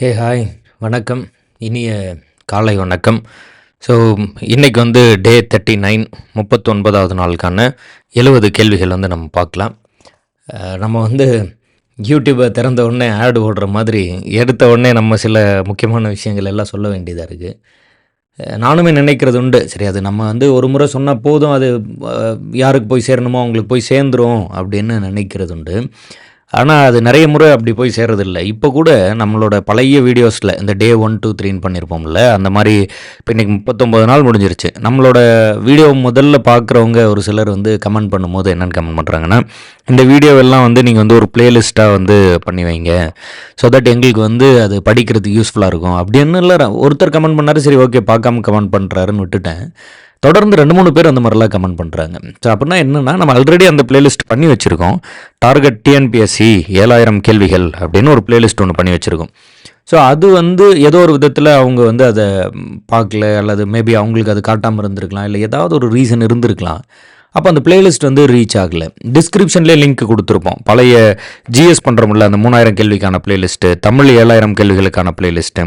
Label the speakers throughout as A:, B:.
A: hey hi வணக்கம் இனிய காலை வணக்கம் ஸோ இன்றைக்கி வந்து டே தேர்ட்டி நைன் முப்பத்தொன்பதாவது நாளுக்கான எழுபது கேள்விகள் வந்து நம்ம பார்க்கலாம் நம்ம வந்து யூடியூப்பை திறந்த உடனே ஆடு ஓடுற மாதிரி எடுத்த உடனே நம்ம சில முக்கியமான விஷயங்கள் எல்லாம் சொல்ல வேண்டியதாக இருக்குது நானுமே நினைக்கிறது உண்டு சரி அது நம்ம வந்து ஒரு முறை சொன்னால் போதும் அது யாருக்கு போய் சேரணுமோ அவங்களுக்கு போய் சேர்ந்துரும் அப்படின்னு நினைக்கிறது உண்டு ஆனால் அது நிறைய முறை அப்படி போய் சேர்றதில்ல இப்போ கூட நம்மளோட பழைய வீடியோஸில் இந்த டே ஒன் டூ த்ரீன்னு பண்ணியிருப்போம்ல அந்த மாதிரி இப்போ இன்றைக்கி முப்பத்தொம்போது நாள் முடிஞ்சிருச்சு நம்மளோட வீடியோ முதல்ல பார்க்குறவங்க ஒரு சிலர் வந்து கமெண்ட் பண்ணும்போது என்னென்னு கமெண்ட் பண்ணுறாங்கன்னா இந்த வீடியோவெல்லாம் வந்து நீங்கள் வந்து ஒரு பிளேலிஸ்ட்டாக வந்து பண்ணி வைங்க ஸோ தட் எங்களுக்கு வந்து அது படிக்கிறதுக்கு யூஸ்ஃபுல்லாக இருக்கும் அப்படின்னு இல்லை ஒருத்தர் கமெண்ட் பண்ணார் சரி ஓகே பார்க்காம கமெண்ட் பண்ணுறாருன்னு விட்டுட்டேன் தொடர்ந்து ரெண்டு மூணு பேர் அந்த மாதிரிலாம் கமெண்ட் பண்ணுறாங்க ஸோ அப்படின்னா என்னென்னா நம்ம ஆல்ரெடி அந்த பிளேலிஸ்ட் பண்ணி வச்சுருக்கோம் டார்கெட் டிஎன்பிஎஸ்சி ஏழாயிரம் கேள்விகள் அப்படின்னு ஒரு பிளேலிஸ்ட் ஒன்று பண்ணி வச்சுருக்கோம் ஸோ அது வந்து ஏதோ ஒரு விதத்தில் அவங்க வந்து அதை பார்க்கல அல்லது மேபி அவங்களுக்கு அது காட்டாமல் இருந்திருக்கலாம் இல்லை ஏதாவது ஒரு ரீசன் இருந்திருக்கலாம் அப்போ அந்த பிளேலிஸ்ட் வந்து ரீச் ஆகலை டிஸ்கிரிப்ஷன்லேயே லிங்க் கொடுத்துருப்போம் பழைய ஜிஎஸ் பண்ணுறோம்ல அந்த மூணாயிரம் கேள்விக்கான பிளேலிஸ்ட்டு தமிழ் ஏழாயிரம் கேள்விகளுக்கான பிளேலிஸ்ட்டு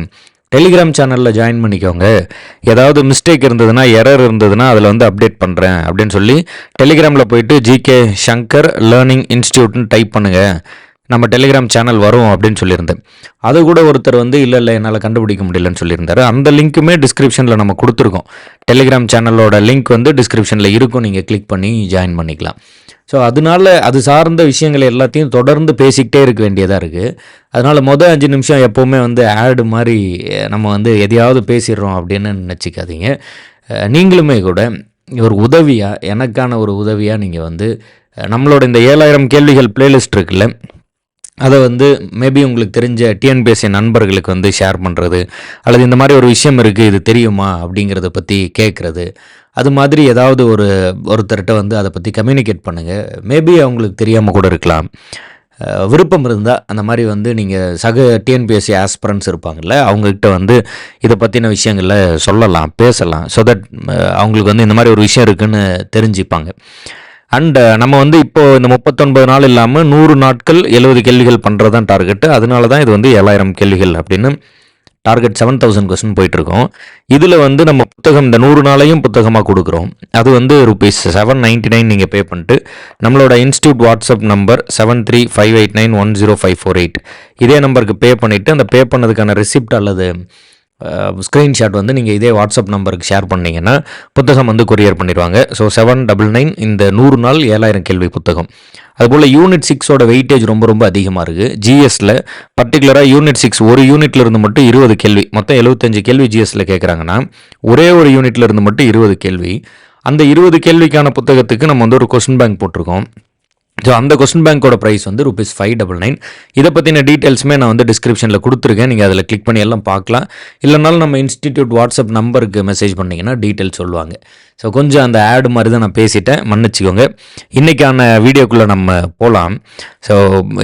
A: டெலிகிராம் சேனலில் ஜாயின் பண்ணிக்கோங்க ஏதாவது மிஸ்டேக் இருந்ததுன்னா எரர் இருந்ததுன்னா அதில் வந்து அப்டேட் பண்ணுறேன் அப்படின்னு சொல்லி டெலிகிராமில் போயிட்டு ஜிகே சங்கர் லேர்னிங் இன்ஸ்டியூட்னு டைப் பண்ணுங்கள் நம்ம டெலிகிராம் சேனல் வரும் அப்படின்னு சொல்லியிருந்தேன் அது கூட ஒருத்தர் வந்து இல்லை இல்லை என்னால் கண்டுபிடிக்க முடியலன்னு சொல்லியிருந்தாரு அந்த லிங்க்குமே டிஸ்கிரிப்ஷனில் நம்ம கொடுத்துருக்கோம் டெலிகிராம் சேனலோட லிங்க் வந்து டிஸ்கிரிப்ஷனில் இருக்கும் நீங்கள் கிளிக் பண்ணி ஜாயின் பண்ணிக்கலாம் ஸோ அதனால அது சார்ந்த விஷயங்கள் எல்லாத்தையும் தொடர்ந்து பேசிக்கிட்டே இருக்க வேண்டியதாக இருக்குது அதனால் மொதல் அஞ்சு நிமிஷம் எப்போவுமே வந்து ஆடு மாதிரி நம்ம வந்து எதையாவது பேசிடுறோம் அப்படின்னு நினச்சிக்காதீங்க நீங்களுமே கூட ஒரு உதவியாக எனக்கான ஒரு உதவியாக நீங்கள் வந்து நம்மளோட இந்த ஏழாயிரம் கேள்விகள் ப்ளேலிஸ்ட் இருக்குல்ல அதை வந்து மேபி உங்களுக்கு தெரிஞ்ச டிஎன்பிஎஸ்சி நண்பர்களுக்கு வந்து ஷேர் பண்ணுறது அல்லது இந்த மாதிரி ஒரு விஷயம் இருக்குது இது தெரியுமா அப்படிங்கிறத பற்றி கேட்குறது அது மாதிரி ஏதாவது ஒரு ஒருத்தர்கிட்ட வந்து அதை பற்றி கம்யூனிகேட் பண்ணுங்கள் மேபி அவங்களுக்கு தெரியாமல் கூட இருக்கலாம் விருப்பம் இருந்தால் அந்த மாதிரி வந்து நீங்கள் சக டிஎன்பிஎஸ்சி ஆஸ்பிரன்ஸ் இருப்பாங்கள்ல அவங்கக்கிட்ட வந்து இதை பற்றின விஷயங்களில் சொல்லலாம் பேசலாம் ஸோ தட் அவங்களுக்கு வந்து இந்த மாதிரி ஒரு விஷயம் இருக்குதுன்னு தெரிஞ்சுப்பாங்க அண்ட் uh, நம்ம வந்து இப்போ இந்த முப்பத்தொன்பது நாள் இல்லாமல் நூறு நாட்கள் எழுபது கேள்விகள் பண்ணுறது தான் டார்கெட்டு அதனால தான் இது வந்து ஏழாயிரம் கேள்விகள் அப்படின்னு டார்கெட் செவன் தௌசண்ட் கொஸ்டின் போயிட்டுருக்கோம் இதில் வந்து நம்ம புத்தகம் இந்த நூறு நாளையும் புத்தகமாக கொடுக்குறோம் அது வந்து ருபீஸ் செவன் நைன்டி நைன் நீங்கள் பே பண்ணிட்டு நம்மளோட institute WhatsApp number seven three five eight nine one zero five four eight இதே நம்பருக்கு பே பண்ணிவிட்டு அந்த பே பண்ணதுக்கான ரிசிப்ட் அல்லது ஸ்க்ரீன்ஷாட் வந்து நீங்கள் இதே வாட்ஸ்அப் நம்பருக்கு ஷேர் பண்ணிங்கன்னா புத்தகம் வந்து கொரியர் பண்ணிடுவாங்க ஸோ செவன் டபுள் நைன் இந்த நூறு நாள் ஏழாயிரம் கேள்வி புத்தகம் அதுபோல் யூனிட் சிக்ஸோட வெயிட்டேஜ் ரொம்ப ரொம்ப அதிகமாக இருக்குது ஜிஎஸ்சில் பர்டிகுலராக யூனிட் சிக்ஸ் ஒரு யூனிட்லேருந்து மட்டும் இருபது கேள்வி மொத்தம் எழுபத்தஞ்சு கேள்வி ஜிஎஸ்சில் கேட்குறாங்கன்னா ஒரே ஒரு யூனிட்லேருந்து மட்டும் இருபது கேள்வி அந்த இருபது கேள்விக்கான புத்தகத்துக்கு நம்ம வந்து ஒரு கொஸ்டின் பேங்க் போட்டிருக்கோம் ஸோ அந்த கொஸ்டின் பேங்கோட ப்ரைஸ் வந்து ருபீஸ் ஃபைவ் டபுள் நைன் இதை பற்றின டீட்டெயில்ஸுமே நான் வந்து டிஸ்கிரிப்ஷனில் கொடுத்துருக்கேன் நீங்கள் அதில் கிளிக் பண்ணி எல்லாம் பார்க்கலாம் இல்லைனாலும் நம்ம இன்ஸ்டிடியூட் வாட்ஸ்அப் நம்பருக்கு மெசேஜ் பண்ணிங்கன்னா டீட்டெயில்ஸ் சொல்லுவாங்க ஸோ கொஞ்சம் அந்த ஆடு மாதிரி தான் நான் பேசிட்டேன் மன்னிச்சிக்கோங்க இன்றைக்கான வீடியோக்குள்ளே நம்ம போகலாம் ஸோ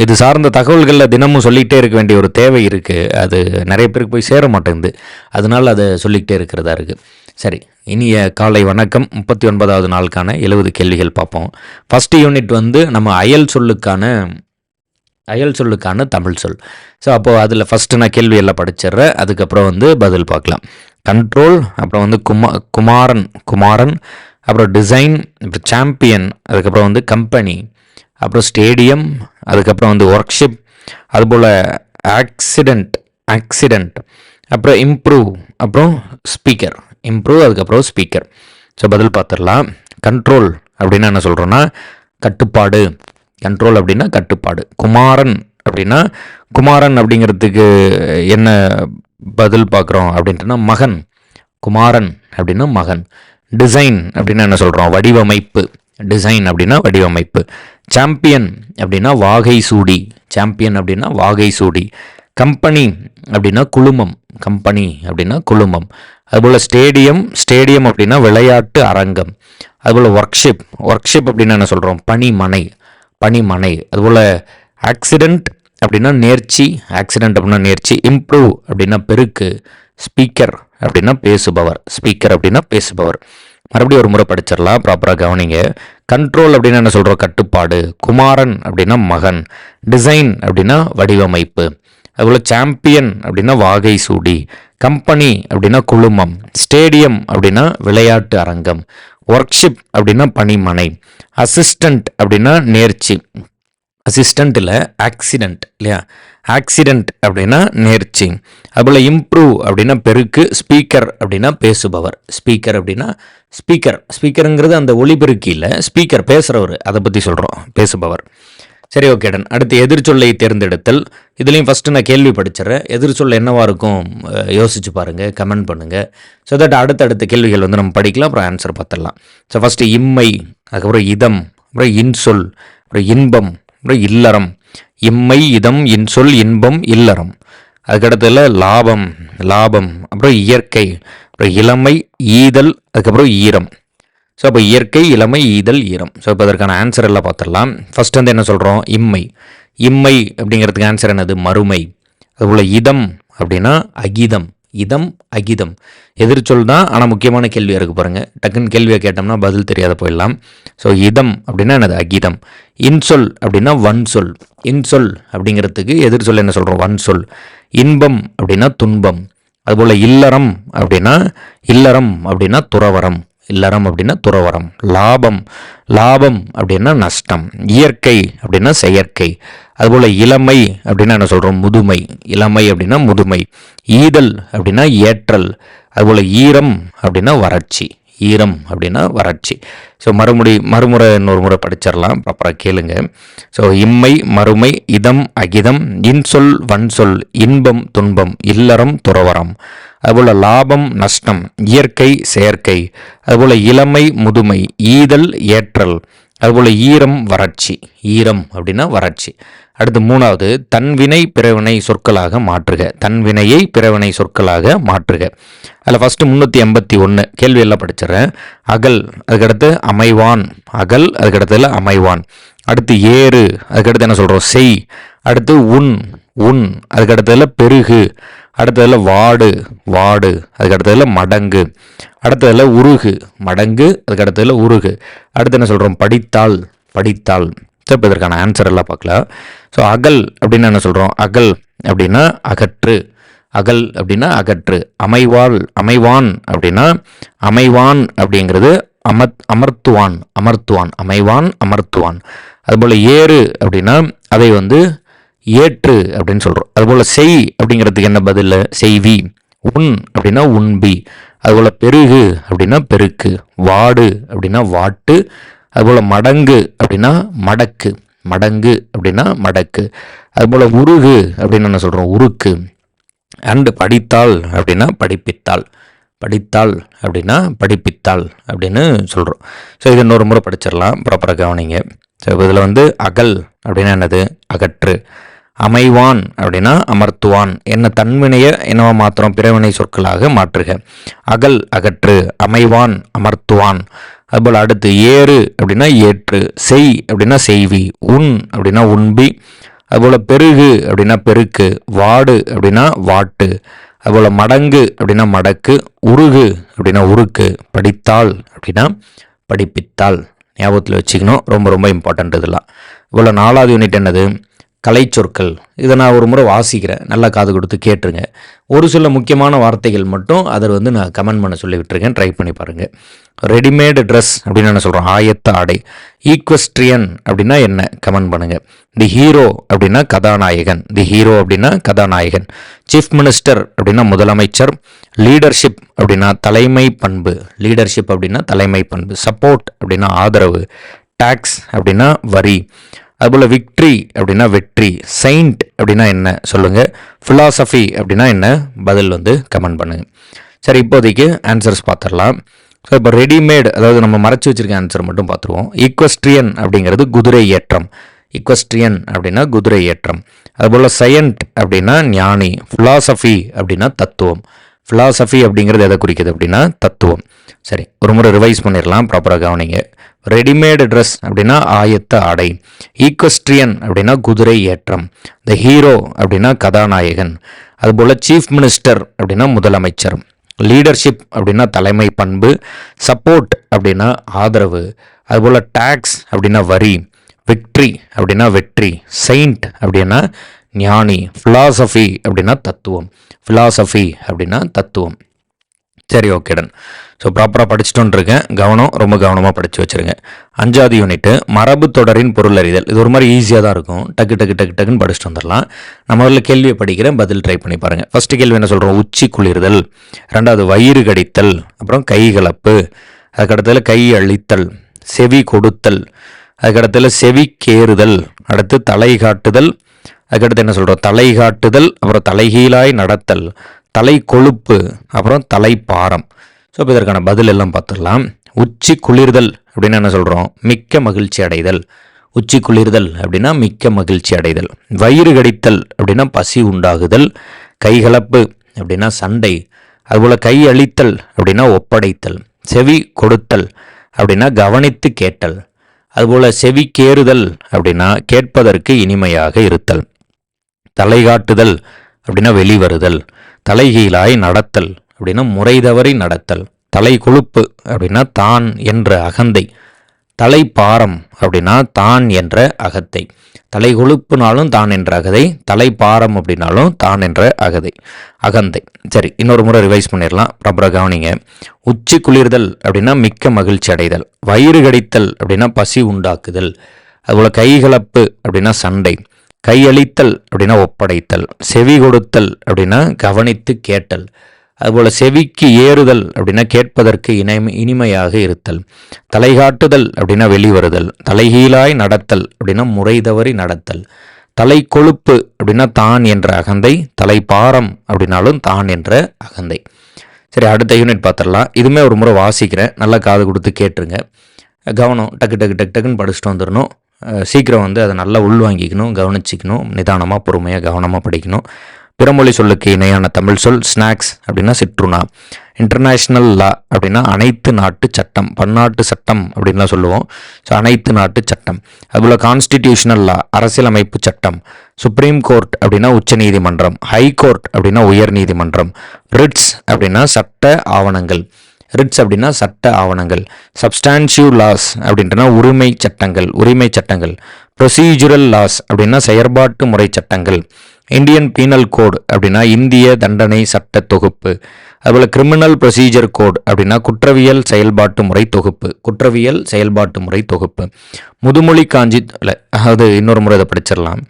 A: இது சார்ந்த தகவல்களில் தினமும் சொல்லிக்கிட்டே இருக்க வேண்டிய ஒரு தேவை இருக்குது அது நிறைய பேருக்கு போய் சேர மாட்டேங்குது அதனால் அதை சொல்லிக்கிட்டே இருக்கிறதா இருக்குது சரி இனிய காலை வணக்கம் முப்பத்தி ஒன்பதாவது நாளுக்கான எழுபது கேள்விகள் பார்ப்போம் ஃபஸ்ட்டு யூனிட் வந்து நம்ம அயல் சொல்லுக்கான அயல் சொல்லுக்கான தமிழ் சொல் ஸோ அப்போது அதில் ஃபஸ்ட்டு நான் கேள்வி எல்லாம் படிச்சிடுறேன் அதுக்கப்புறம் வந்து பதில் பார்க்கலாம் கண்ட்ரோல் அப்புறம் வந்து குமா குமாரன் குமாரன் அப்புறம் டிசைன் அப்புறம் சாம்பியன் அதுக்கப்புறம் வந்து கம்பெனி அப்புறம் ஸ்டேடியம் அதுக்கப்புறம் வந்து ஒர்க் ஷிப் அதுபோல் ஆக்சிடெண்ட் ஆக்சிடெண்ட் அப்புறம் இம்ப்ரூவ் அப்புறம் ஸ்பீக்கர் இம்ப்ரூவ் அதுக்கப்புறம் ஸ்பீக்கர் ஸோ பதில் பார்த்துடலாம் கண்ட்ரோல் அப்படின்னா என்ன சொல்கிறோன்னா கட்டுப்பாடு கண்ட்ரோல் அப்படின்னா கட்டுப்பாடு குமாரன் அப்படின்னா குமாரன் அப்படிங்கிறதுக்கு என்ன பதில் பார்க்குறோம் அப்படின்ட்டுனா மகன் குமாரன் அப்படின்னா மகன் டிசைன் அப்படின்னா என்ன சொல்கிறோம் வடிவமைப்பு டிசைன் அப்படின்னா வடிவமைப்பு சாம்பியன் அப்படின்னா வாகை சூடி சாம்பியன் அப்படின்னா வாகை சூடி கம்பெனி அப்படின்னா குழுமம் கம்பெனி அப்படின்னா குழுமம் அதுபோல் ஸ்டேடியம் ஸ்டேடியம் அப்படின்னா விளையாட்டு அரங்கம் அதுபோல் ஒர்க்ஷிப் ஒர்க்ஷிப் அப்படின்னு என்ன சொல்கிறோம் பனிமனை பனிமனை அதுபோல் ஆக்சிடெண்ட் அப்படின்னா நேர்ச்சி ஆக்சிடெண்ட் அப்படின்னா நேர்ச்சி இம்ப்ரூவ் அப்படின்னா பெருக்கு ஸ்பீக்கர் அப்படின்னா பேசுபவர் ஸ்பீக்கர் அப்படின்னா பேசுபவர் மறுபடியும் ஒரு முறை படிச்சிடலாம் ப்ராப்பராக கவனிங்க கண்ட்ரோல் அப்படின்னு என்ன சொல்கிறோம் கட்டுப்பாடு குமாரன் அப்படின்னா மகன் டிசைன் அப்படின்னா வடிவமைப்பு அதுபோல் சாம்பியன் அப்படின்னா வாகை சூடி கம்பெனி அப்படின்னா குழுமம் ஸ்டேடியம் அப்படின்னா விளையாட்டு அரங்கம் ஒர்க்ஷிப் அப்படின்னா பணிமனை அசிஸ்டண்ட் அப்படின்னா நேர்ச்சி அசிஸ்டண்ட் இல்லை ஆக்சிடெண்ட் இல்லையா ஆக்சிடெண்ட் அப்படின்னா நேர்ச்சி அதுபோல் இம்ப்ரூவ் அப்படின்னா பெருக்கு ஸ்பீக்கர் அப்படின்னா பேசுபவர் ஸ்பீக்கர் அப்படின்னா ஸ்பீக்கர் ஸ்பீக்கருங்கிறது அந்த ஒளிபெருக்கியில் ஸ்பீக்கர் பேசுகிறவர் அதை பற்றி சொல்கிறோம் பேசுபவர் சரி ஓகேடன் அடுத்து எதிர்ச்சொல்லை தேர்ந்தெடுத்தல் இதுலேயும் ஃபஸ்ட்டு நான் கேள்வி படிச்சிடறேன் எதிர்ச்சொல் என்னவாக இருக்கும் யோசிச்சு பாருங்கள் கமெண்ட் பண்ணுங்கள் ஸோ தட் அடுத்தடுத்த கேள்விகள் வந்து நம்ம படிக்கலாம் அப்புறம் ஆன்சர் பார்த்துடலாம் ஸோ ஃபஸ்ட்டு இம்மை அதுக்கப்புறம் இதம் அப்புறம் இன்சொல் அப்புறம் இன்பம் அப்புறம் இல்லறம் இம்மை இதம் இன்சொல் இன்பம் இல்லறம் அதுக்கடுத்ததில் லாபம் லாபம் அப்புறம் இயற்கை அப்புறம் இளமை ஈதல் அதுக்கப்புறம் ஈரம் ஸோ அப்போ இயற்கை இளமை ஈதல் ஈரம் ஸோ இப்போ அதற்கான ஆன்சர் எல்லாம் பார்த்துடலாம் ஃபஸ்ட் வந்து என்ன சொல்கிறோம் இம்மை இம்மை அப்படிங்கிறதுக்கு ஆன்சர் என்னது மறுமை அதுபோல் இதம் அப்படின்னா அகிதம் இதம் அகிதம் எதிர்ச்சொல் தான் ஆனால் முக்கியமான கேள்வியாக இருக்குது பாருங்கள் டக்குன்னு கேள்வியை கேட்டோம்னா பதில் தெரியாத போயிடலாம் ஸோ இதம் அப்படின்னா எனது அகிதம் இன்சொல் அப்படின்னா வன் சொல் இன்சொல் அப்படிங்கிறதுக்கு எதிர்ச்சொல் என்ன சொல்கிறோம் வன் சொல் இன்பம் அப்படின்னா துன்பம் அதுபோல் இல்லறம் அப்படின்னா இல்லறம் அப்படின்னா துறவரம் இல்லறம் அப்படின்னா துறவரம் லாபம் லாபம் அப்படின்னா நஷ்டம் இயற்கை அப்படின்னா செயற்கை அதுபோல் இளமை அப்படின்னா என்ன சொல்கிறோம் முதுமை இளமை அப்படின்னா முதுமை ஈதல் அப்படின்னா ஏற்றல் அதுபோல் ஈரம் அப்படின்னா வறட்சி ஈரம் அப்படின்னா வறட்சி ஸோ மறுமுடி மறுமுறை இன்னொரு முறை படிச்சிடலாம் அப்புறம் கேளுங்க ஸோ இம்மை மறுமை இதம் அகிதம் இன்சொல் வன்சொல் இன்பம் துன்பம் இல்லறம் துறவரம் அதுபோல் லாபம் நஷ்டம் இயற்கை செயற்கை அதுபோல் இளமை முதுமை ஈதல் ஏற்றல் அதுபோல் ஈரம் வறட்சி ஈரம் அப்படின்னா வறட்சி அடுத்து மூணாவது தன்வினை பிறவினை சொற்களாக மாற்றுக தன்வினையை பிறவினை சொற்களாக மாற்றுக அதில் ஃபஸ்ட்டு முந்நூற்றி எண்பத்தி ஒன்று கேள்வியெல்லாம் படிச்சிடறேன் அகல் அதுக்கடுத்து அமைவான் அகல் அதுக்கடுத்துல அமைவான் அடுத்து ஏறு அதுக்கடுத்து என்ன சொல்கிறோம் செய் அடுத்து உன் உன் அதுக்கடுத்துல பெருகு அடுத்ததில் வாடு வாடு அதுக்கு அடுத்ததில் மடங்கு அடுத்ததில் உருகு மடங்கு அதுக்கு அடுத்ததில் உருகு அடுத்து என்ன சொல்கிறோம் படித்தாள் படித்தாள் ஸோ இப்போ இதற்கான ஆன்சர் எல்லாம் பார்க்கலாம் ஸோ அகல் அப்படின்னு என்ன சொல்கிறோம் அகல் அப்படின்னா அகற்று அகல் அப்படின்னா அகற்று அமைவாள் அமைவான் அப்படின்னா அமைவான் அப்படிங்கிறது அமத் அமர்த்துவான் அமர்த்துவான் அமைவான் அமர்த்துவான் அதுபோல் ஏறு அப்படின்னா அதை வந்து ஏற்று அப்படின்னு சொல்கிறோம் அதுபோல் செய் அப்படிங்கிறதுக்கு என்ன பதில் செய்வி உன் அப்படின்னா உண்பி அதுபோல் பெருகு அப்படின்னா பெருக்கு வாடு அப்படின்னா வாட்டு அதுபோல் மடங்கு அப்படின்னா மடக்கு மடங்கு அப்படின்னா மடக்கு அதுபோல் உருகு அப்படின்னு என்ன சொல்கிறோம் உருக்கு அண்டு படித்தாள் அப்படின்னா படிப்பித்தாள் படித்தாள் அப்படின்னா படிப்பித்தாள் அப்படின்னு சொல்கிறோம் ஸோ இது இன்னொரு முறை படிச்சிடலாம் ப்ராப்பராக கவனிங்க ஸோ இதில் வந்து அகல் அப்படின்னா என்னது அகற்று அமைவான் அப்படின்னா அமர்த்துவான் என்ன தன்வினையை என்னவா மாத்திரம் பிறவினை சொற்களாக மாற்றுக அகல் அகற்று அமைவான் அமர்த்துவான் அதுபோல் அடுத்து ஏறு அப்படின்னா ஏற்று செய் அப்படின்னா செய்வி உண் அப்படின்னா உண்பி அதுபோல் பெருகு அப்படின்னா பெருக்கு வாடு அப்படின்னா வாட்டு அதுபோல் மடங்கு அப்படின்னா மடக்கு உருகு அப்படின்னா உருக்கு படித்தால் அப்படின்னா படிப்பித்தால் ஞாபகத்தில் வச்சுக்கணும் ரொம்ப ரொம்ப இம்பார்ட்டண்ட் இதெல்லாம் இவ்வளோ நாலாவது யூனிட் என்னது கலை சொற்கள் இதை நான் ஒரு முறை வாசிக்கிறேன் நல்லா காது கொடுத்து கேட்டுருங்க ஒரு சில முக்கியமான வார்த்தைகள் மட்டும் அதை வந்து நான் கமெண்ட் பண்ண சொல்லி விட்டுருக்கேன் ட்ரை பண்ணி பாருங்கள் ரெடிமேடு ட்ரெஸ் அப்படின்னு நான் சொல்கிறோம் ஆயத்த ஆடை ஈக்வஸ்ட்ரியன் அப்படின்னா என்ன கமெண்ட் பண்ணுங்கள் தி ஹீரோ அப்படின்னா கதாநாயகன் தி ஹீரோ அப்படின்னா கதாநாயகன் சீஃப் மினிஸ்டர் அப்படின்னா முதலமைச்சர் லீடர்ஷிப் அப்படின்னா தலைமை பண்பு லீடர்ஷிப் அப்படின்னா தலைமை பண்பு சப்போர்ட் அப்படின்னா ஆதரவு டேக்ஸ் அப்படின்னா வரி அதுபோல் விக்ட்ரி அப்படின்னா வெற்றி செயின்ட் அப்படின்னா என்ன சொல்லுங்கள் ஃபிலாசபி அப்படின்னா என்ன பதில் வந்து கமெண்ட் பண்ணுங்கள் சரி இப்போதைக்கு ஆன்சர்ஸ் பார்த்துடலாம் ஸோ இப்போ ரெடிமேட் அதாவது நம்ம மறைச்சி வச்சுருக்க ஆன்சர் மட்டும் பார்த்துருவோம் ஈக்வஸ்ட்ரியன் அப்படிங்கிறது குதிரை ஏற்றம் இக்வஸ்ட்ரியன் அப்படின்னா குதிரை ஏற்றம் அதுபோல் சயன்ட் அப்படின்னா ஞானி ஃபிலாசபி அப்படின்னா தத்துவம் ஃபிலாசபி அப்படிங்கிறது எதை குறிக்குது அப்படின்னா தத்துவம் சரி ஒரு முறை ரிவைஸ் பண்ணிடலாம் ப்ராப்பராக கவனிங்க ரெடிமேடு ட்ரெஸ் அப்படின்னா ஆயத்த ஆடை ஈக்வஸ்ட்ரியன் அப்படின்னா குதிரை ஏற்றம் த ஹீரோ அப்படின்னா கதாநாயகன் அதுபோல் சீஃப் மினிஸ்டர் அப்படின்னா முதலமைச்சர் லீடர்ஷிப் அப்படின்னா தலைமை பண்பு சப்போர்ட் அப்படின்னா ஆதரவு அதுபோல் டேக்ஸ் அப்படின்னா வரி விக்ட்ரி அப்படின்னா வெற்றி செயிண்ட் அப்படின்னா ஞானி ஃபிலாசபி அப்படின்னா தத்துவம் ஃபிலாசபி அப்படின்னா தத்துவம் சரி ஓகேடன் ஸோ ப்ராப்பராக படிச்சுட்டு இருக்கேன் கவனம் ரொம்ப கவனமாக படித்து வச்சுருங்க அஞ்சாவது யூனிட்டு மரபு தொடரின் பொருள் அறிதல் இது ஒரு மாதிரி ஈஸியாக தான் இருக்கும் டக்கு டக்கு டக்கு டக்குன்னு படிச்சுட்டு வந்துடலாம் நம்ம அதில் கேள்வியை படிக்கிறேன் பதில் ட்ரை பண்ணி பாருங்கள் ஃபஸ்ட்டு கேள்வி என்ன சொல்கிறோம் உச்சி குளிர்தல் ரெண்டாவது வயிறு கடித்தல் அப்புறம் கை கலப்பு அதுக்கடுத்ததில் கை அழித்தல் செவி கொடுத்தல் அதுக்கடுத்ததில் செவி கேறுதல் அடுத்து தலை காட்டுதல் அதுக்கடுத்து என்ன சொல்கிறோம் தலை காட்டுதல் அப்புறம் தலைகீழாய் நடத்தல் தலை கொழுப்பு அப்புறம் தலைப்பாரம் ஸோ இப்போ இதற்கான பதில் எல்லாம் பார்த்துடலாம் உச்சி குளிர்தல் அப்படின்னு என்ன சொல்கிறோம் மிக்க மகிழ்ச்சி அடைதல் உச்சி குளிர்தல் அப்படின்னா மிக்க மகிழ்ச்சி அடைதல் வயிறு கடித்தல் அப்படின்னா பசி உண்டாகுதல் கைகலப்பு அப்படின்னா சண்டை அதுபோல் கை அழித்தல் அப்படின்னா ஒப்படைத்தல் செவி கொடுத்தல் அப்படின்னா கவனித்து கேட்டல் அதுபோல் செவி கேறுதல் அப்படின்னா கேட்பதற்கு இனிமையாக இருத்தல் தலை காட்டுதல் அப்படின்னா வெளிவருதல் தலைகீழாய் நடத்தல் அப்படின்னா முறை தவறி நடத்தல் தலை கொழுப்பு அப்படின்னா தான் என்ற அகந்தை தலை பாரம் அப்படின்னா தான் என்ற அகத்தை தலை கொழுப்புனாலும் தான் என்ற அகதை தலை பாரம் அப்படின்னாலும் தான் என்ற அகதை அகந்தை சரி இன்னொரு முறை ரிவைஸ் பண்ணிடலாம் பிரபல கவனிங்க உச்சி குளிர்தல் அப்படின்னா மிக்க மகிழ்ச்சி அடைதல் வயிறு கடித்தல் அப்படின்னா பசி உண்டாக்குதல் அதுபோல் கைகலப்பு அப்படின்னா சண்டை கையளித்தல் அப்படின்னா ஒப்படைத்தல் செவி கொடுத்தல் அப்படின்னா கவனித்து கேட்டல் அதுபோல் செவிக்கு ஏறுதல் அப்படின்னா கேட்பதற்கு இணை இனிமையாக இருத்தல் தலைகாட்டுதல் அப்படின்னா வெளிவருதல் தலைகீழாய் நடத்தல் அப்படின்னா முறை தவறி நடத்தல் தலை கொழுப்பு அப்படின்னா தான் என்ற அகந்தை தலைப்பாரம் அப்படின்னாலும் தான் என்ற அகந்தை சரி அடுத்த யூனிட் பார்த்துடலாம் இதுவுமே ஒரு முறை வாசிக்கிறேன் நல்லா காது கொடுத்து கேட்டுருங்க கவனம் டக்கு டக்கு டக்கு டக்குன்னு படிச்சுட்டு வந்துடணும் சீக்கிரம் வந்து அதை நல்லா உள்வாங்கிக்கணும் கவனிச்சிக்கணும் நிதானமாக பொறுமையாக கவனமாக படிக்கணும் பிறமொழி சொல்லுக்கு இணையான தமிழ் சொல் ஸ்நாக்ஸ் அப்படின்னா சிற்றுணா இன்டர்நேஷ்னல் லா அப்படின்னா அனைத்து நாட்டு சட்டம் பன்னாட்டு சட்டம் அப்படின்லாம் சொல்லுவோம் ஸோ அனைத்து நாட்டு சட்டம் அதுபோல் கான்ஸ்டிடியூஷனல் லா அரசியலமைப்பு சட்டம் சுப்ரீம் கோர்ட் அப்படின்னா உச்ச நீதிமன்றம் ஹை கோர்ட் அப்படின்னா உயர் நீதிமன்றம் ரிட்ஸ் அப்படின்னா சட்ட ஆவணங்கள் ரிட்ஸ் அப்படின்னா சட்ட ஆவணங்கள் சப்ஸ்டான்சிவ் லாஸ் அப்படின்றனா உரிமை சட்டங்கள் உரிமை சட்டங்கள் ப்ரொசீஜுரல் லாஸ் அப்படின்னா செயற்பாட்டு முறை சட்டங்கள் இந்தியன் பீனல் கோடு அப்படின்னா இந்திய தண்டனை சட்ட தொகுப்பு அதுபோல் கிரிமினல் ப்ரொசீஜர் கோட் அப்படின்னா குற்றவியல் செயல்பாட்டு முறை தொகுப்பு குற்றவியல் செயல்பாட்டு முறை தொகுப்பு முதுமொழி காஞ்சி அது இன்னொரு முறை இதை படிச்சிடலாம்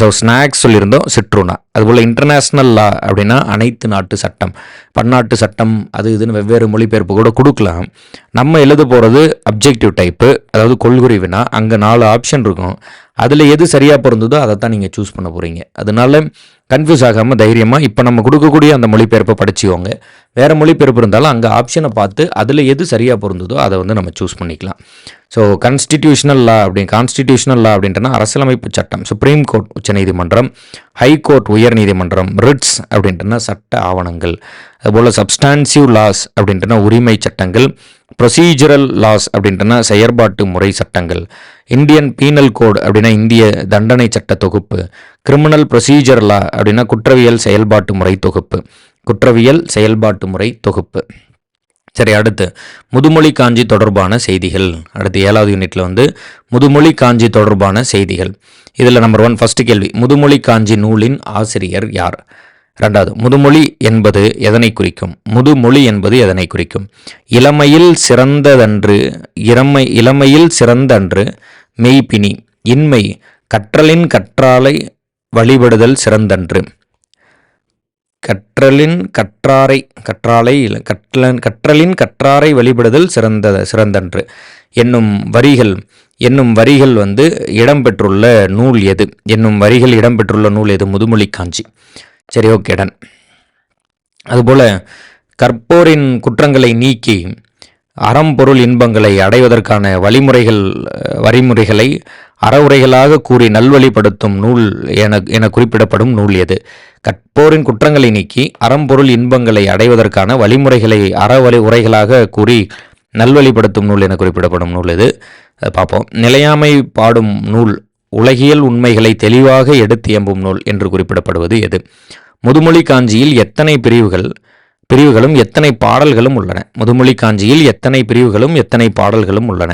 A: ஸோ ஸ்நாக்ஸ் சொல்லியிருந்தோம் சிற்றுனா அதுபோல் இன்டர்நேஷ்னல் லா அப்படின்னா அனைத்து நாட்டு சட்டம் பன்னாட்டு சட்டம் அது இதுன்னு வெவ்வேறு மொழிபெயர்ப்பு கூட கொடுக்கலாம் நம்ம எழுத போகிறது அப்ஜெக்டிவ் டைப்பு அதாவது கொள்குறி வினா அங்கே நாலு ஆப்ஷன் இருக்கும் அதில் எது சரியாக பிறந்ததோ அதை தான் நீங்கள் சூஸ் பண்ண போகிறீங்க அதனால கன்ஃபியூஸ் ஆகாமல் தைரியமாக இப்போ நம்ம கொடுக்கக்கூடிய அந்த மொழிபெயர்ப்பை படிச்சுக்கோங்க வேறு மொழிபெயர்ப்பு இருந்தாலும் அங்கே ஆப்ஷனை பார்த்து அதில் எது சரியாக பொருந்ததோ அதை வந்து நம்ம சூஸ் பண்ணிக்கலாம் ஸோ கான்ஸ்டிடியூஷனல் லா அப்படின்னு கான்ஸ்டிடியூஷனல் லா அப்படின்றனா அரசியலமைப்பு சட்டம் சுப்ரீம் கோர்ட் உச்சநீதிமன்றம் ஹை கோர்ட் உயர்நீதிமன்றம் ரிட்ஸ் அப்படின்றனா சட்ட ஆவணங்கள் அதுபோல் சப்ஸ்டான்சிவ் லாஸ் அப்படின்றனா உரிமை சட்டங்கள் ப்ரொசீஜரல் லாஸ் அப்படின்றனா செயற்பாட்டு முறை சட்டங்கள் இந்தியன் பீனல் கோட் அப்படின்னா இந்திய தண்டனை சட்ட தொகுப்பு கிரிமினல் ப்ரொசீஜர் லா அப்படின்னா குற்றவியல் செயல்பாட்டு முறை தொகுப்பு குற்றவியல் செயல்பாட்டு முறை தொகுப்பு சரி அடுத்து முதுமொழி காஞ்சி தொடர்பான செய்திகள் அடுத்து ஏழாவது யூனிட்ல வந்து முதுமொழி காஞ்சி தொடர்பான செய்திகள் இதில் நம்பர் ஒன் ஃபஸ்ட்டு கேள்வி முதுமொழி காஞ்சி நூலின் ஆசிரியர் யார் ரெண்டாவது முதுமொழி என்பது எதனை குறிக்கும் முதுமொழி என்பது எதனை குறிக்கும் இளமையில் சிறந்ததன்று இளமை இளமையில் சிறந்தன்று மெய்ப்பினி இன்மை கற்றலின் கற்றாலை வழிபடுதல் சிறந்தன்று கற்றலின் கற்றாரை கற்றாலை கற்றலன் கற்றலின் கற்றாரை வழிபடுதல் சிறந்த சிறந்தன்று என்னும் வரிகள் என்னும் வரிகள் வந்து இடம்பெற்றுள்ள நூல் எது என்னும் வரிகள் இடம்பெற்றுள்ள நூல் எது முதுமொழி காஞ்சி சரி ஓகேடன் அதுபோல அதுபோல் கற்போரின் குற்றங்களை நீக்கி அறம்பொருள் இன்பங்களை அடைவதற்கான வழிமுறைகள் வழிமுறைகளை அறவுரைகளாக கூறி நல்வழிப்படுத்தும் நூல் என என குறிப்பிடப்படும் நூல் எது கற்போரின் குற்றங்களை நீக்கி அறம்பொருள் இன்பங்களை அடைவதற்கான வழிமுறைகளை அறவழி உரைகளாக கூறி நல்வழிப்படுத்தும் நூல் என குறிப்பிடப்படும் நூல் எது பார்ப்போம் நிலையாமை பாடும் நூல் உலகியல் உண்மைகளை தெளிவாக எடுத்து எம்பும் நூல் என்று குறிப்பிடப்படுவது எது முதுமொழி காஞ்சியில் எத்தனை பிரிவுகள் பிரிவுகளும் எத்தனை பாடல்களும் உள்ளன முதுமொழி காஞ்சியில் எத்தனை பிரிவுகளும் எத்தனை பாடல்களும் உள்ளன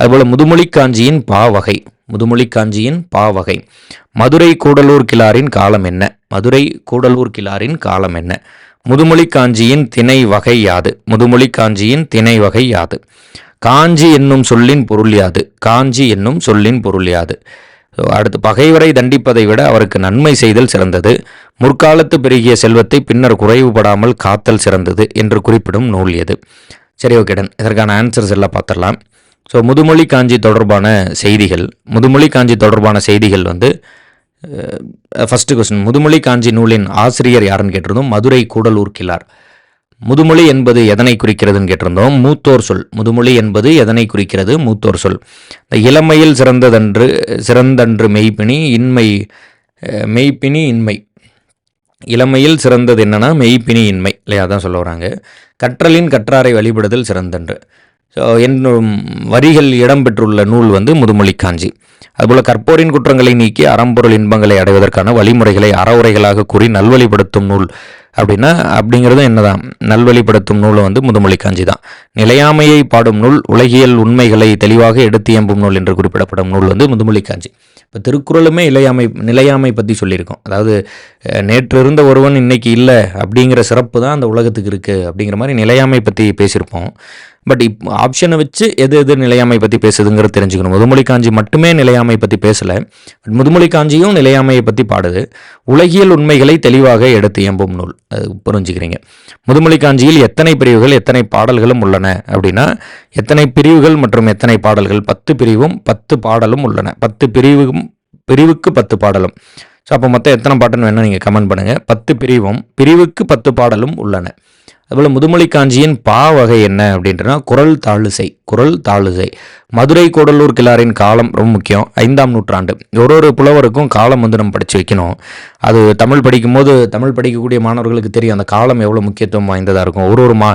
A: அதுபோல் முதுமொழி காஞ்சியின் பாவகை முதுமொழி காஞ்சியின் பாவகை மதுரை கூடலூர் கிளாரின் காலம் என்ன மதுரை கூடலூர் கிளாரின் காலம் என்ன முதுமொழி காஞ்சியின் திணை வகை யாது முதுமொழி காஞ்சியின் திணை வகை யாது காஞ்சி என்னும் சொல்லின் பொருள் யாது காஞ்சி என்னும் சொல்லின் பொருள் யாது அடுத்து பகைவரை தண்டிப்பதை விட அவருக்கு நன்மை செய்தல் சிறந்தது முற்காலத்து பெருகிய செல்வத்தை பின்னர் குறைவுபடாமல் காத்தல் சிறந்தது என்று குறிப்பிடும் நூல் எது சரி ஓகேடன் இதற்கான ஆன்சர்ஸ் எல்லாம் பார்த்துடலாம் ஸோ முதுமொழி காஞ்சி தொடர்பான செய்திகள் முதுமொழி காஞ்சி தொடர்பான செய்திகள் வந்து ஃபஸ்ட்டு கொஸ்டின் முதுமொழி காஞ்சி நூலின் ஆசிரியர் யாருன்னு கேட்டிருந்தோம் மதுரை கூடலூர் கிளார் முதுமொழி என்பது எதனை குறிக்கிறதுன்னு கேட்டிருந்தோம் மூத்தோர் சொல் முதுமொழி என்பது எதனை குறிக்கிறது மூத்தோர் சொல் இந்த இளமையில் சிறந்ததன்று சிறந்தன்று மெய்ப்பினி இன்மை மெய்ப்பினி இன்மை இளமையில் சிறந்தது என்னென்னா மெய்ப்பினி இன்மை இல்லையா தான் சொல்ல வராங்க கற்றலின் கற்றாரை வழிபடுதல் சிறந்தன்று என்னும் வரிகள் இடம்பெற்றுள்ள நூல் வந்து முதுமொழி காஞ்சி அதுபோல் கற்போரின் குற்றங்களை நீக்கி அறம்பொருள் இன்பங்களை அடைவதற்கான வழிமுறைகளை அறவுரைகளாக கூறி நல்வழிப்படுத்தும் நூல் அப்படின்னா அப்படிங்கிறதும் என்னதான் நல்வழிப்படுத்தும் நூலும் வந்து முதுமொழி காஞ்சி தான் நிலையாமையை பாடும் நூல் உலகியல் உண்மைகளை தெளிவாக எடுத்து எம்பும் நூல் என்று குறிப்பிடப்படும் நூல் வந்து முதுமொழி காஞ்சி இப்போ திருக்குறளுமே இலையாமை நிலையாமை பற்றி சொல்லியிருக்கோம் அதாவது நேற்று இருந்த ஒருவன் இன்னைக்கு இல்லை அப்படிங்கிற சிறப்பு தான் அந்த உலகத்துக்கு இருக்குது அப்படிங்கிற மாதிரி நிலையாமை பற்றி பேசியிருப்போம் பட் இப் ஆப்ஷனை வச்சு எது எது நிலையாமை பற்றி பேசுதுங்கிறத தெரிஞ்சுக்கணும் முதுமொழி காஞ்சி மட்டுமே நிலையாமை பற்றி பேசலை முதுமொழி காஞ்சியும் நிலையாமையை பற்றி பாடுது உலகியல் உண்மைகளை தெளிவாக எடுத்து எம்பும் நூல் அது புரிஞ்சுக்கிறீங்க முதுமொழி காஞ்சியில் எத்தனை பிரிவுகள் எத்தனை பாடல்களும் உள்ளன அப்படின்னா எத்தனை பிரிவுகள் மற்றும் எத்தனை பாடல்கள் பத்து பிரிவும் பத்து பாடலும் உள்ளன பத்து பிரிவும் பிரிவுக்கு பத்து பாடலும் ஸோ அப்போ மொத்தம் எத்தனை பாட்டுன்னு வேணால் நீங்கள் கமெண்ட் பண்ணுங்கள் பத்து பிரிவும் பிரிவுக்கு பத்து பாடலும் உள்ளன அதுபோல் முதுமொழி காஞ்சியின் பா வகை என்ன அப்படின்றனா குரல் தாளுசை குரல் தாளுசை மதுரை கூடலூர் கிளாரின் காலம் ரொம்ப முக்கியம் ஐந்தாம் நூற்றாண்டு ஒரு ஒரு புலவருக்கும் காலம் வந்து நம்ம படித்து வைக்கணும் அது தமிழ் படிக்கும்போது தமிழ் படிக்கக்கூடிய மாணவர்களுக்கு தெரியும் அந்த காலம் எவ்வளோ முக்கியத்துவம் வாய்ந்ததாக இருக்கும் ஒரு ஒரு மா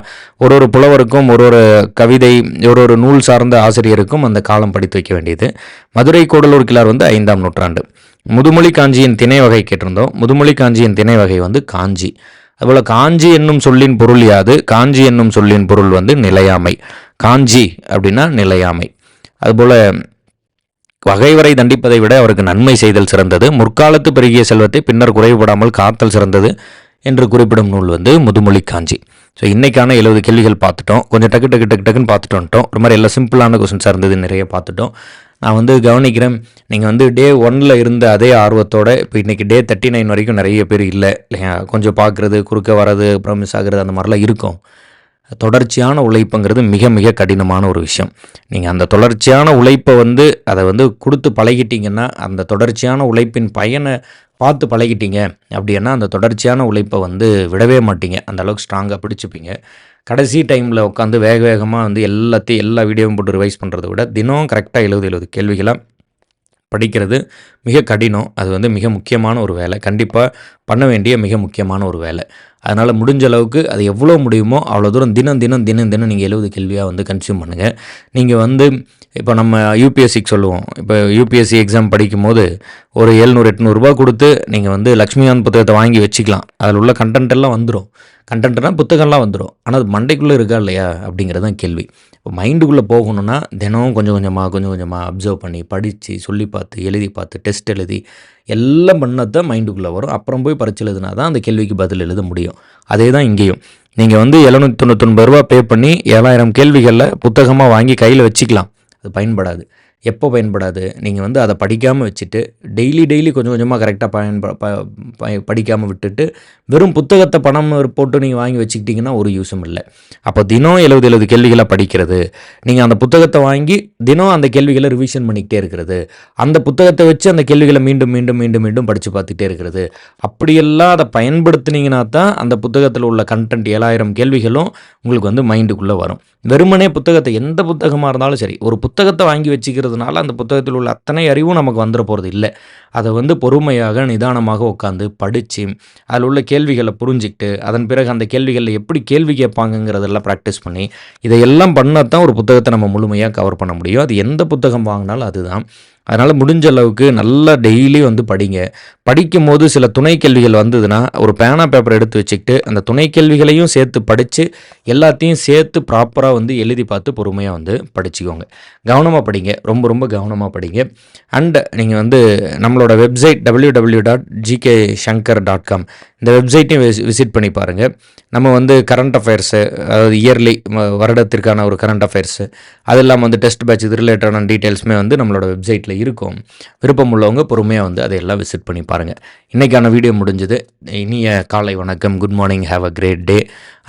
A: ஒரு ஒரு புலவருக்கும் ஒரு ஒரு கவிதை ஒரு ஒரு நூல் சார்ந்த ஆசிரியருக்கும் அந்த காலம் படித்து வைக்க வேண்டியது மதுரை கூடலூர் கிளார் வந்து ஐந்தாம் நூற்றாண்டு முதுமொழி காஞ்சியின் திணை வகை கேட்டிருந்தோம் முதுமொழி காஞ்சியின் திணை வகை வந்து காஞ்சி அதுபோல் காஞ்சி என்னும் சொல்லின் பொருள் யாது காஞ்சி என்னும் சொல்லின் பொருள் வந்து நிலையாமை காஞ்சி அப்படின்னா நிலையாமை அதுபோல் வகைவரை தண்டிப்பதை விட அவருக்கு நன்மை செய்தல் சிறந்தது முற்காலத்து பெருகிய செல்வத்தை பின்னர் குறைவுபடாமல் காத்தல் சிறந்தது என்று குறிப்பிடும் நூல் வந்து முதுமொழி காஞ்சி ஸோ இன்றைக்கான எழுபது கேள்விகள் பார்த்துட்டோம் கொஞ்சம் டக்கு டக்கு டக்கு டக்குன்னு பார்த்துட்டு வந்துட்டோம் ஒரு மாதிரி எல்லாம் சிம்பிளான கொஸ்டின்ஸாக இருந்தது நிறைய பார்த்துட்டோம் நான் வந்து கவனிக்கிறேன் நீங்கள் வந்து டே ஒன்னில் இருந்த அதே ஆர்வத்தோட இப்போ இன்றைக்கி டே தேர்ட்டி நைன் வரைக்கும் நிறைய பேர் இல்லை இல்லையா கொஞ்சம் பார்க்குறது குறுக்க வர்றது அப்புறம் மிஸ் ஆகுறது அந்த மாதிரிலாம் இருக்கும் தொடர்ச்சியான உழைப்புங்கிறது மிக மிக கடினமான ஒரு விஷயம் நீங்கள் அந்த தொடர்ச்சியான உழைப்பை வந்து அதை வந்து கொடுத்து பழகிட்டிங்கன்னா அந்த தொடர்ச்சியான உழைப்பின் பயனை பார்த்து பழகிட்டீங்க அப்படின்னா அந்த தொடர்ச்சியான உழைப்பை வந்து விடவே மாட்டீங்க அந்த அளவுக்கு ஸ்ட்ராங்காக பிடிச்சிப்பீங்க கடைசி டைமில் உட்காந்து வேக வேகமாக வந்து எல்லாத்தையும் எல்லா வீடியோவும் போட்டு ரிவைஸ் பண்ணுறத விட தினம் கரெக்டாக எழுபது எழுபது கேள்விகளாக படிக்கிறது மிக கடினம் அது வந்து மிக முக்கியமான ஒரு வேலை கண்டிப்பாக பண்ண வேண்டிய மிக முக்கியமான ஒரு வேலை அதனால் முடிஞ்ச அளவுக்கு அது எவ்வளோ முடியுமோ அவ்வளோ தூரம் தினம் தினம் தினம் தினம் நீங்கள் எழுபது கேள்வியாக வந்து கன்சியூம் பண்ணுங்கள் நீங்கள் வந்து இப்போ நம்ம யூபிஎஸ்சிக்கு சொல்லுவோம் இப்போ யூபிஎஸ்சி எக்ஸாம் படிக்கும் போது ஒரு எழுநூறு எட்நூறுபா கொடுத்து நீங்கள் வந்து லக்ஷ்மிகாந்த் புத்தகத்தை வாங்கி வச்சுக்கலாம் அதில் உள்ள கண்டென்ட் எல்லாம் வந்துடும் கண்டென்ட்னால் புத்தகம்லாம் வந்துடும் ஆனால் அது மண்டைக்குள்ளே இருக்கா இல்லையா அப்படிங்கிறது தான் கேள்வி இப்போ மைண்டுக்குள்ளே போகணுன்னா தினமும் கொஞ்சம் கொஞ்சமாக கொஞ்சம் கொஞ்சமாக அப்சர்வ் பண்ணி படித்து சொல்லி பார்த்து எழுதி பார்த்து டெஸ்ட் எழுதி எல்லாம் பண்ணது தான் மைண்டுக்குள்ளே வரும் அப்புறம் போய் பரிச்சு எழுதுனா தான் அந்த கேள்விக்கு பதில் எழுத முடியும் அதே தான் இங்கேயும் நீங்கள் வந்து எழுநூற்றி தொண்ணூத்தொன்பது ரூபா பே பண்ணி ஏழாயிரம் கேள்விகளில் புத்தகமாக வாங்கி கையில் வச்சுக்கலாம் அது பயன்படாது எப்போ பயன்படாது நீங்கள் வந்து அதை படிக்காமல் வச்சுட்டு டெய்லி டெய்லி கொஞ்சம் கொஞ்சமாக கரெக்டாக பயன்ப படிக்காமல் விட்டுட்டு வெறும் புத்தகத்தை பணம் போட்டு நீங்கள் வாங்கி வச்சுக்கிட்டிங்கன்னா ஒரு யூஸும் இல்லை அப்போ தினம் எழுபது எழுபது கேள்விகளாக படிக்கிறது நீங்கள் அந்த புத்தகத்தை வாங்கி தினம் அந்த கேள்விகளை ரிவிஷன் பண்ணிக்கிட்டே இருக்கிறது அந்த புத்தகத்தை வச்சு அந்த கேள்விகளை மீண்டும் மீண்டும் மீண்டும் மீண்டும் படித்து பார்த்துட்டே இருக்கிறது அப்படியெல்லாம் அதை பயன்படுத்தினீங்கன்னா தான் அந்த புத்தகத்தில் உள்ள கண்டென்ட் ஏழாயிரம் கேள்விகளும் உங்களுக்கு வந்து மைண்டுக்குள்ளே வரும் வெறுமனே புத்தகத்தை எந்த புத்தகமாக இருந்தாலும் சரி ஒரு புத்தகத்தை வாங்கி வச்சுக்கிறது படிக்கிறதுனால அந்த புத்தகத்தில் உள்ள அத்தனை அறிவும் நமக்கு வந்துட போகிறது இல்லை அதை வந்து பொறுமையாக நிதானமாக உட்காந்து படித்து அதில் உள்ள கேள்விகளை புரிஞ்சிக்கிட்டு அதன் பிறகு அந்த கேள்விகளில் எப்படி கேள்வி கேட்பாங்கங்கிறதெல்லாம் ப்ராக்டிஸ் பண்ணி இதையெல்லாம் பண்ணால் தான் ஒரு புத்தகத்தை நம்ம முழுமையாக கவர் பண்ண முடியும் அது எந்த புத்தகம் வாங்கினாலும் அதுதான் அதனால் முடிஞ்ச அளவுக்கு நல்லா டெய்லி வந்து படிங்க படிக்கும் போது சில துணை கேள்விகள் வந்ததுன்னா ஒரு பேனா பேப்பர் எடுத்து வச்சுக்கிட்டு அந்த துணை கேள்விகளையும் சேர்த்து படித்து எல்லாத்தையும் சேர்த்து ப்ராப்பராக வந்து எழுதி பார்த்து பொறுமையாக வந்து படிச்சுக்கோங்க கவனமாக படிங்க ரொம்ப ரொம்ப கவனமாக படிங்க அண்டு நீங்கள் வந்து நம்மளோட website W W dot G K Shankar dot com இந்த வெப்சைட்டையும் விசிட் பண்ணி பாருங்கள் நம்ம வந்து கரண்ட் அஃபேர்ஸு அதாவது இயர்லி வருடத்திற்கான ஒரு கரண்ட் அஃபேர்ஸு அது இல்லாமல் வந்து டெஸ்ட் பேட்ச் இது ரிலேட்டடான டீட்டெயில்ஸுமே வந்து நம்மளோட வெப்சைட்டில் இருக்கும் விருப்பம் உள்ளவங்க பொறுமையாக வந்து அதையெல்லாம் விசிட் பண்ணி பாருங்கள் இன்றைக்கான வீடியோ முடிஞ்சது இனிய காலை வணக்கம் good morning have a great day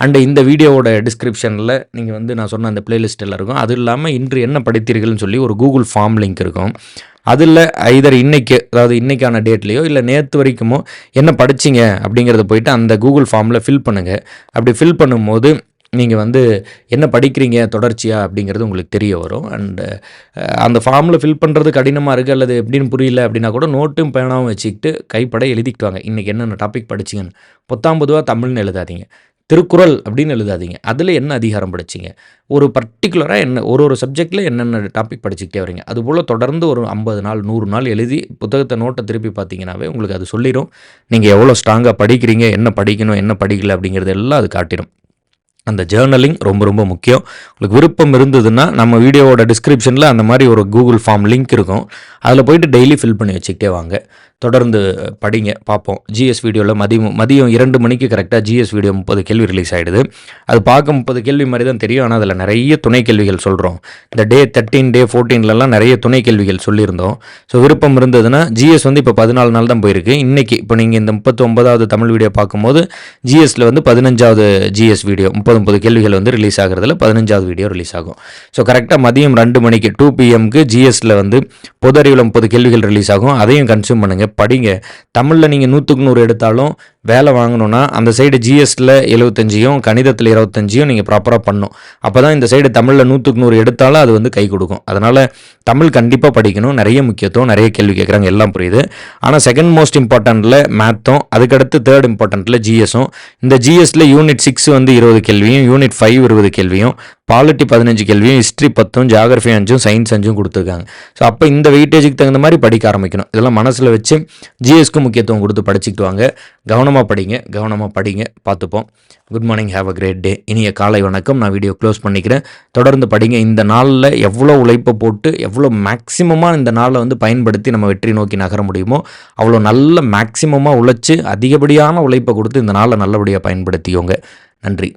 A: and இந்த வீடியோவோட டிஸ்கிரிப்ஷனில் நீங்கள் வந்து நான் சொன்ன அந்த பிளேலிஸ்ட் எல்லாம் இருக்கும் அது இல்லாமல் இன்று என்ன படித்தீர்கள்னு சொல்லி ஒரு கூகுள் ஃபார்ம் லிங்க் இருக்கும் அதில் ஐதர் இன்றைக்கு அதாவது இன்றைக்கான டேட்லேயோ இல்லை நேற்று வரைக்குமோ என்ன படிச்சிங்க அப்படிங்கிறத போயிட்டு அந்த கூகுள் ஃபார்மில் ஃபில் பண்ணுங்கள் அப்படி ஃபில் பண்ணும்போது நீங்கள் வந்து என்ன படிக்கிறீங்க தொடர்ச்சியாக அப்படிங்கிறது உங்களுக்கு தெரிய வரும் அண்டு அந்த ஃபார்மில் ஃபில் பண்ணுறது கடினமாக இருக்குது அல்லது எப்படின்னு புரியல அப்படின்னா கூட நோட்டும் பேனாவும் வச்சுக்கிட்டு கைப்பட எழுதிக்குவாங்க இன்றைக்கி என்னென்ன டாபிக் படிச்சிங்கன்னு பொத்தாம் பொதுவாக தமிழ்னு எழுதாதீங்க திருக்குறள் அப்படின்னு எழுதாதீங்க அதில் என்ன அதிகாரம் படிச்சிங்க ஒரு பர்டிகுலராக என்ன ஒரு ஒரு சப்ஜெக்டில் என்னென்ன டாபிக் படிச்சுக்கிட்டே வரீங்க அதுபோல் தொடர்ந்து ஒரு ஐம்பது நாள் நூறு நாள் எழுதி புத்தகத்தை நோட்டை திருப்பி பார்த்தீங்கன்னாவே உங்களுக்கு அது சொல்லிடும் நீங்கள் எவ்வளோ ஸ்ட்ராங்காக படிக்கிறீங்க என்ன படிக்கணும் என்ன படிக்கல அப்படிங்கிறது எல்லாம் அது காட்டிடும் அந்த ஜேர்னலிங் ரொம்ப ரொம்ப முக்கியம் உங்களுக்கு விருப்பம் இருந்ததுன்னா நம்ம வீடியோவோட டிஸ்கிரிப்ஷனில் அந்த மாதிரி ஒரு கூகுள் ஃபார்ம் லிங்க் இருக்கும் அதில் போயிட்டு டெய்லி ஃபில் பண்ணி வச்சுக்கிட்டே வாங்க தொடர்ந்து படிங்க பார்ப்போம் ஜிஎஸ் வீடியோவில் மதியம் மதியம் இரண்டு மணிக்கு கரெக்டாக ஜிஎஸ் வீடியோ முப்பது கேள்வி ரிலீஸ் ஆகிடுது அது பார்க்க முப்பது கேள்வி மாதிரி தான் தெரியும் ஆனால் அதில் நிறைய துணை கேள்விகள் சொல்கிறோம் இந்த டே தேர்ட்டீன் டே ஃபோர்டீன்லலாம் நிறைய துணை கேள்விகள் சொல்லியிருந்தோம் ஸோ விருப்பம் இருந்ததுன்னா ஜிஎஸ் வந்து இப்போ பதினாலு நாள் தான் போயிருக்கு இன்றைக்கி இப்போ நீங்கள் இந்த முப்பத்தொன்பதாவது தமிழ் வீடியோ பார்க்கும்போது ஜிஎஸில் வந்து பதினஞ்சாவது ஜிஎஸ் வீடியோ முப்பது முப்பது கேள்விகள் வந்து ரிலீஸ் ஆகிறதுல பதினஞ்சாவது வீடியோ ரிலீஸ் ஆகும் ஸோ கரெக்டாக மதியம் ரெண்டு மணிக்கு டூ பிஎம்க்கு ஜிஎஸ்சில் வந்து பொது அறிவில் முப்பது கேள்விகள் ரிலீஸ் ஆகும் அதையும் கன்சியூம் பண்ணுங்கள் படிங்க தமிழில் நீங்கள் நூற்றுக்கு நூறு எடுத்தாலும் வேலை வாங்கணும்னா அந்த சைடு ஜிஎஸ்டியில் எழுபத்தஞ்சியும் கணிதத்தில் இருபத்தஞ்சியும் நீங்கள் ப்ராப்பராக பண்ணும் அப்போ தான் இந்த சைடு தமிழில் நூற்றுக்கு நூறு எடுத்தாலும் அது வந்து கை கொடுக்கும் அதனால் தமிழ் கண்டிப்பாக படிக்கணும் நிறைய முக்கியத்துவம் நிறைய கேள்வி கேட்குறாங்க எல்லாம் புரியுது ஆனால் செகண்ட் மோஸ்ட் இம்பார்ட்டண்ட்டில் மேத்தும் அதுக்கடுத்து தேர்ட் இம்பார்ட்டண்ட்டில் ஜிஎஸும் இந்த ஜிஎஸ்டில் யூனிட் சிக்ஸ் வந்து இருபது கேள்வியும் யூனிட் ஃபைவ் இருபது கேள்வியும் பாலிட்டி பதினஞ்சு கேள்வியும் ஹிஸ்ட்ரி பத்தும் ஜாகிரஃபி அஞ்சும் சயின்ஸ் அஞ்சும் கொடுத்துருக்காங்க ஸோ அப்போ இந்த வெயிட்டேஜுக்கு தகுந்த மாதிரி படிக்க ஆரம்பிக்கணும் இதெல்லாம் மனசில் வச்சு ஜிஎஸ்க்கு முக்கியத்துவம் கொடுத்து வாங்க கவனமாக படிங்க கவனமாக படிங்க பார்த்துப்போம் good morning have a great day இனிய காலை வணக்கம் நான் வீடியோ க்ளோஸ் பண்ணிக்கிறேன் தொடர்ந்து படிங்க இந்த நாளில் எவ்வளோ உழைப்பை போட்டு எவ்வளோ மேக்ஸிமமாக இந்த நாளை வந்து பயன்படுத்தி நம்ம வெற்றி நோக்கி நகர முடியுமோ அவ்வளோ நல்ல மேக்சிமமாக உழைச்சி அதிகப்படியான உழைப்பை கொடுத்து இந்த நாளை நல்லபடியாக பயன்படுத்திக்கோங்க நன்றி